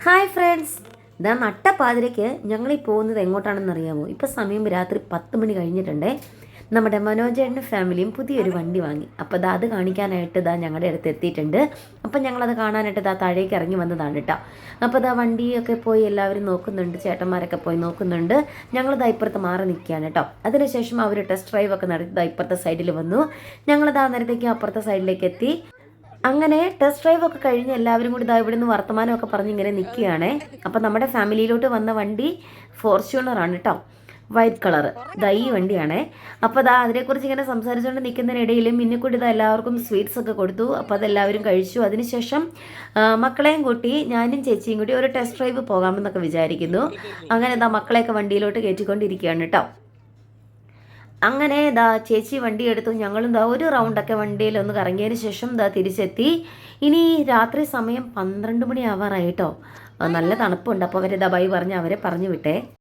Hi friends ഇതാ നട്ടപ്പാതിരയ്ക്ക് ഞങ്ങൾ ഈ പോകുന്നത് എങ്ങോട്ടാണെന്ന് അറിയാമോ ഇപ്പോൾ സമയം രാത്രി പത്ത് മണി കഴിഞ്ഞിട്ടുണ്ട്. നമ്മുടെ മനോജേട്ടന്റെ ഫാമിലിയും പുതിയൊരു വണ്ടി വാങ്ങി. അപ്പോൾ ഇതാ അത് കാണിക്കാനായിട്ട് ഇതാ ഞങ്ങളുടെ അടുത്ത് എത്തിയിട്ടുണ്ട്. അപ്പം ഞങ്ങളത് കാണാനായിട്ട് ഇതാ താഴേക്ക് ഇറങ്ങി വന്നതാണ് കേട്ടോ. അപ്പോൾ ഇതാ വണ്ടിയൊക്കെ പോയി എല്ലാവരും നോക്കുന്നുണ്ട്. ചേട്ടന്മാരൊക്കെ പോയി നോക്കുന്നുണ്ട്. ഞങ്ങളിതാ ഇപ്പുറത്ത് മാറി നിൽക്കുകയാണ് കേട്ടോ. അതിനുശേഷം അവർ ടെസ്റ്റ് ഡ്രൈവ് ഒക്കെ നടത്തി ഇതാ ഇപ്പുറത്തെ സൈഡിൽ വന്നു. ഞങ്ങളിതാ നേരത്തേക്ക് അപ്പുറത്തെ സൈഡിലേക്ക് എത്തി. അങ്ങനെ ടെസ്റ്റ് ഡ്രൈവ് ഒക്കെ കഴിഞ്ഞ് എല്ലാവരും കൂടി ഇതാ ഇവിടെ നിന്ന് വർത്തമാനമൊക്കെ പറഞ്ഞ് ഇങ്ങനെ നിൽക്കുകയാണ്. അപ്പം നമ്മുടെ ഫാമിലിയിലോട്ട് വന്ന വണ്ടി ഫോർച്യൂണറാണ് കേട്ടോ വൈറ്റ് കളർ ഇതാ ഈ വണ്ടിയാണേ. അപ്പോൾ അതാ അതിനെക്കുറിച്ച് ഇങ്ങനെ സംസാരിച്ചുകൊണ്ട് നിൽക്കുന്നതിനിടയിൽ പിന്നെ കൂടി ഇതാ എല്ലാവർക്കും സ്വീറ്റ്സ് ഒക്കെ കൊടുത്തു. അപ്പോൾ അതെല്ലാവരും കഴിച്ചു. അതിനുശേഷം മക്കളെയും കൂട്ടി ഞാനും ചേച്ചിയും കൂടി ഒരു ടെസ്റ്റ് ഡ്രൈവ് പോകാമെന്നൊക്കെ വിചാരിക്കുന്നു. അങ്ങനെ ഇതാ മക്കളെയൊക്കെ വണ്ടിയിലോട്ട് കയറ്റിക്കൊണ്ടിരിക്കുകയാണ് കേട്ടോ അങ്ങനെ ദാ ചേച്ചി വണ്ടി എടുത്തു ഞങ്ങളും ദാ ഒരു റൗണ്ടൊക്കെ വണ്ടിയിൽ ഒന്ന് കറങ്ങിയതിന് ശേഷം ദാ തിരിച്ചെത്തി. ഇനി രാത്രി സമയം പന്ത്രണ്ട് മണി ആവാറായിട്ടോ നല്ല തണുപ്പുണ്ട്. അപ്പോൾ അവരെ ദാ ബൈ പറഞ്ഞ് അവരെ പറഞ്ഞു വിട്ടേ.